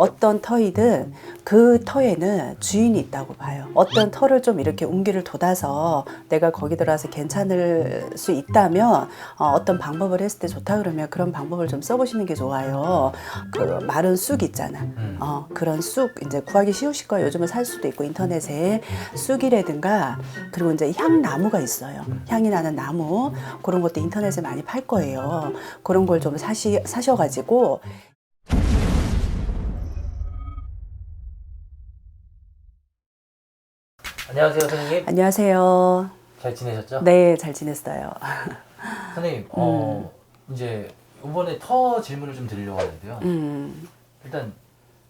어떤 터이든 그 터에는 주인이 있다고 봐요. 어떤 터를 좀 이렇게 웅기를 돋아서 내가 거기 들어와서 괜찮을 수 있다면 어, 떤 방법을 했을 때 좋다 그러면 그런 방법을 좀 써보시는 게 좋아요. 그 마른 쑥 있잖아. 어, 그런 쑥 이제 구하기 쉬우실 거예요. 요즘은 살 수도 있고 인터넷에 쑥이라든가 그리고 이제 향나무가 있어요. 향이 나는 나무 그런 것도 인터넷에 많이 팔 거예요. 그런 걸 좀 사시 사셔가지고 안녕하세요, 선생님. 안녕하세요. 잘 지내셨죠? 네, 잘 지냈어요. 선생님, 어, 이제 이번에 터 질문을 좀 드리려고 하는데요. 음, 일단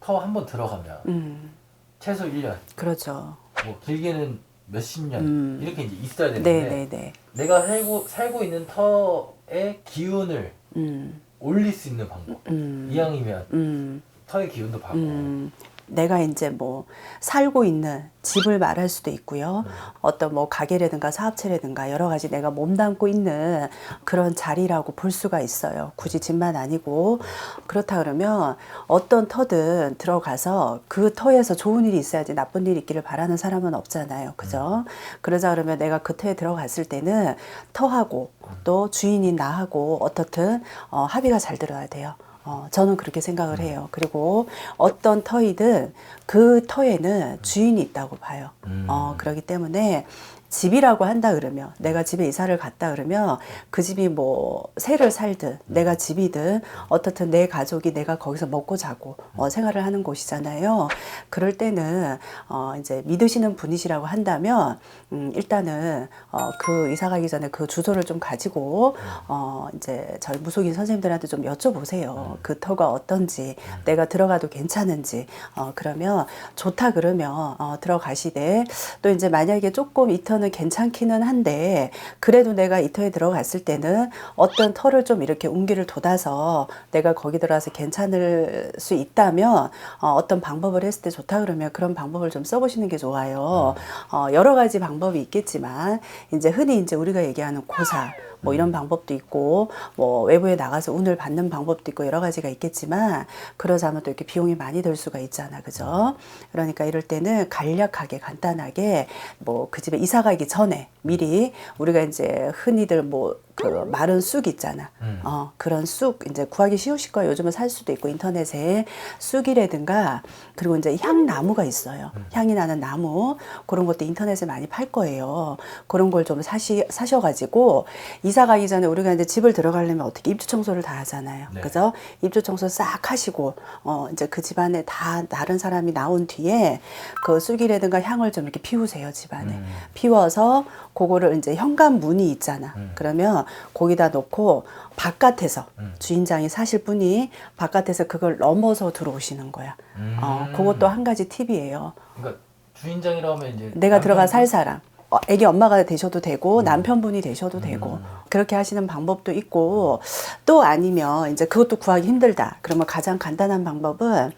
터 한번 들어가면 음, 최소 1년, 그렇죠. 뭐 길게는 몇십 년 음. 이렇게 이제 있어야 되는데 네, 네, 네. 내가 살고 살고 있는 터의 기운을 음, 올릴 수 있는 방법. 음, 이왕이면 음, 터의 기운도 받고 음. 내가 이제 뭐 살고 있는 집을 말할 수도 있고요. 네. 어떤 뭐 가게라든가 사업체라든가 여러 가지 내가 몸담고 있는 그런 자리라고 볼 수가 있어요. 굳이 집만 아니고 그렇다 그러면 어떤 터든 들어가서 그 터에서 좋은 일이 있어야지 나쁜 일이 있기를 바라는 사람은 없잖아요. 그죠? 그러자 그러면 내가 그 터에 들어갔을 때는 터하고 또 주인인 나하고 어떻든 어, 합의가 잘 들어야 돼요. 어, 저는 그렇게 생각을 해요. 그리고 어떤 터이든 그 터에는 주인이 있다고 봐요. 음. 어, 그렇기 때문에 집이라고 한다 그러면 내가 집에 이사를 갔다 그러면 그 집이 뭐 새를 살든 내가 집이든 어떻든 내 가족이 내가 거기서 먹고 자고 어, 생활을 하는 곳이잖아요. 그럴 때는 어, 이제 믿으시는 분이시라고 한다면 음, 일단은 어, 그 이사 가기 전에 그 주소를 좀 가지고 어, 이제 저희 무속인 선생님들한테 좀 여쭤보세요. 그 터가 어떤지 내가 들어가도 괜찮은지 어, 그러면 좋다 그러면 어, 들어가시되 또 이제 만약에 조금 이터 는 괜찮기는 한데 그래도 내가 이 터에 들어갔을 때는 어떤 터를 좀 이렇게 웅기를 돋아서 내가 거기 들어와서 괜찮을 수 있다면 어, 어떤 방법을 했을 때 좋다 그러면 그런 방법을 좀 써보시는 게 좋아요. 어, 여러 가지 방법이 있겠지만 이제 흔히 이제 우리가 얘기하는 고사 뭐 이런 방법도 있고 뭐 외부에 나가서 운을 받는 방법도 있고 여러 가지가 있겠지만 그러자면 또 이렇게 비용이 많이 들 수가 있잖아. 그죠? 그러니까 이럴 때는 간략하게 간단하게 뭐 그 집에 이사 가기 전에 미리 우리가 이제 흔히들 뭐 그 마른 쑥 있잖아 음. 어 그런 쑥 이제 구하기 쉬우실 거예요 요즘은 살 수도 있고 인터넷에 쑥이라든가 그리고 이제 향나무가 있어요 향이 나는 나무 그런 것도 인터넷에 많이 팔 거예요 그런 걸 좀 사시 사셔가지고 이사 가기 전에 우리가 이제 집을 들어가려면 어떻게 입주 청소를 다 하잖아요. 네. 그죠? 입주 청소 싹 하시고 어 이제 그 집안에 다 다른 사람이 나온 뒤에 그 쑥이라든가 향을 좀 이렇게 피우세요, 집안에. 음. 피워서 그거를 이제 현관 문이 있잖아. 음. 그러면 거기다 놓고 바깥에서 음. 주인장이 사실 분이 바깥에서 그걸 넘어서 들어오시는 거야. 음. 어, 그것도 한 가지 팁이에요. 그러니까 주인장이라 하면 이제 내가 들어가 살? 사람. 어, 애기 엄마가 되셔도 되고 남편분이 되셔도 되고 음. 그렇게 하시는 방법도 있고 또 아니면 이제 그것도 구하기 힘들다. 그러면 가장 간단한 방법은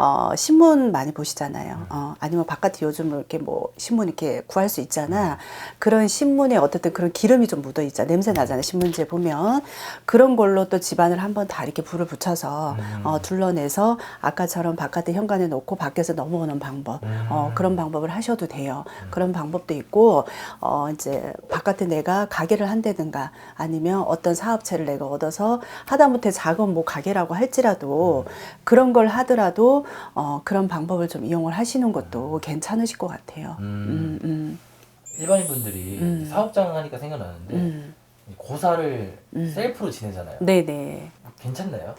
어, 신문 많이 보시잖아요. 어, 아니면 바깥에 요즘 이렇게 뭐 신문 이렇게 구할 수 있잖아. 그런 신문에 어떻든 그런 기름이 좀 묻어 있잖아. 냄새 나잖아. 신문지에 보면 그런 걸로 또 집안을 한번 다 이렇게 불을 붙여서 어, 둘러내서 아까처럼 바깥에 현관에 놓고 밖에서 넘어오는 방법. 어, 그런 방법을 하셔도 돼요. 그런 방법도 있고 어, 이제 바깥에 내가 가게를 한다든가 아니면 어떤 사업체를 내가 얻어서 하다못해 작은 뭐 가게라고 할지라도 그런 걸 하더라도 어, 그런 방법을 좀 이용을 하시는 것도 괜찮으실 것 같아요. 음, 음, 일반인 분들이 음. 사업장 하니까 생각나는데 음. 고사를 음. 셀프로 지내잖아요. 네네. 괜찮나요?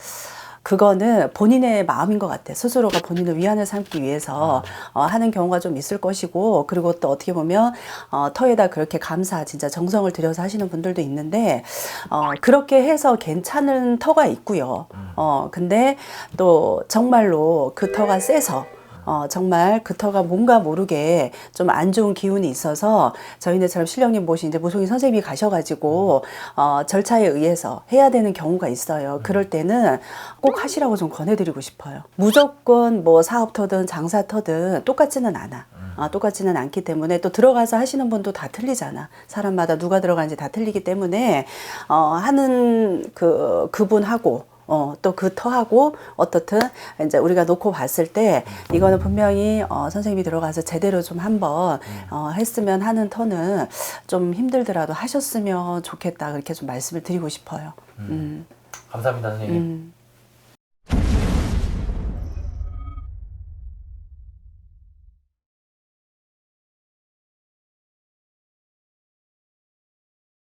그거는 본인의 마음인 것 같아. 스스로가 본인의 위안을 삼기 위해서 어, 하는 경우가 좀 있을 것이고, 그리고 또 어떻게 보면 어, 터에다 그렇게 감사, 진짜 정성을 들여서 하시는 분들도 있는데, 어, 그렇게 해서 괜찮은 터가 있고요. 어, 근데 또 정말로 그 터가 세서 어, 정말 그 터가 뭔가 모르게 좀 안 좋은 기운이 있어서 저희네처럼 신령님 모신 이제 무속인 선생님이 가셔가지고 어, 절차에 의해서 해야 되는 경우가 있어요. 그럴 때는 꼭 하시라고 좀 권해드리고 싶어요. 무조건 뭐 사업터든 장사터든 똑같지는 않아. 아, 똑같지는 않기 때문에 또 들어가서 하시는 분도 다 틀리잖아. 사람마다 누가 들어가는지 다 틀리기 때문에 어, 하는 그 그분하고 어, 또 그 터하고 어떻든 이제 우리가 놓고 봤을 때 이거는 분명히 어, 선생님이 들어가서 제대로 좀 한번 어, 했으면 하는 터는 좀 힘들더라도 하셨으면 좋겠다 그렇게 좀 말씀을 드리고 싶어요. 음. 감사합니다 선생님. 음.